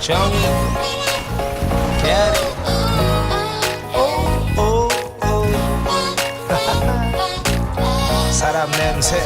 정이. Oh, oh, oh. 사람 냄새.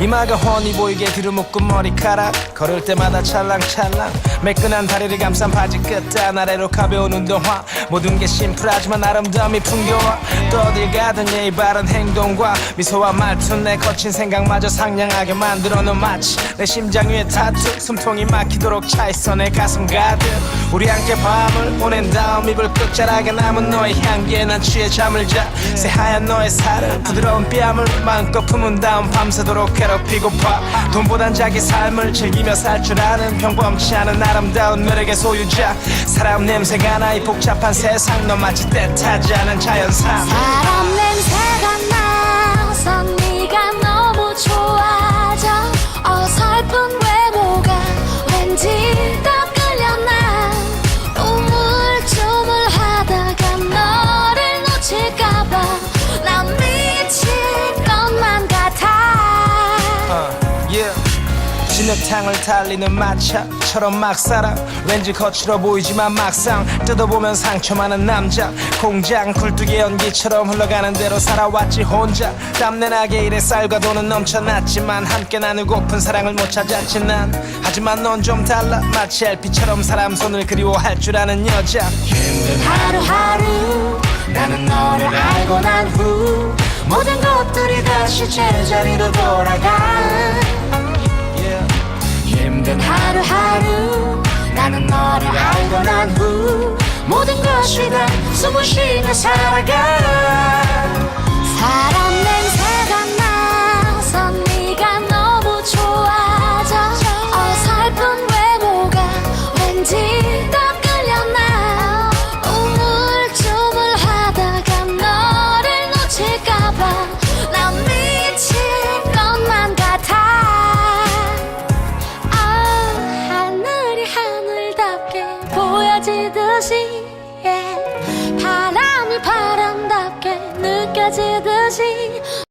이마가 훤히 보이게 뒤로묶은 머리카락. 걸을 때마다 찰랑찰랑. 매끈한 다리를 감싼 바지 끝단 아래로 가벼운 운동화. 모든 게 심플하지만 아름다움이 풍겨와 또 어딜 가든 예의 바른 행동과 미소와 말투 내 거친 생각마저 상냥하게 만들어 놓은 마치 내 심장 위에 타투 숨통이 막히도록 차있어 내 가슴 가득. 우리 함께 밤을 보낸 다음 이불 끝자락에 남은 너의 향기에 난 취해 잠을 자. 새하얀 너의 살을 부드러운 뺨을 마음껏 품은 다음 밤새도록 괴롭히고파. 돈보단 자기 삶을 즐기며 살 줄 아는 평범치 않은 아름다운 매력의 소유자. 사람 냄새가 나 이 복잡한 세상 너 마치 때타지 않은 자연산. 사람 냄새가 진흙탕을 달리는 마차처럼 막 살아. 왠지 거칠어 보이지만 막상 뜯어보면 상처 많은 남자. 공장 굴뚝의 연기처럼 흘러가는 대로 살아왔지 혼자. 땀내나게 일에 쌀과 돈은 넘쳐났지만 함께 나누고픈 사랑을 못 찾았지 난. 하지만 넌 좀 달라. 마치 LP처럼 사람 손을 그리워할 줄 아는 여자. 힘든 하루하루 나는 너를 알고 난 후 모든 것들이 다시 제자리로 돌아가. 힘든 하루하루. 나는 너를 알고 난 후 모든 것이 다 숨을 쉬며 살아가 보여지듯이 yeah. 바람이 바람답게 느껴지듯이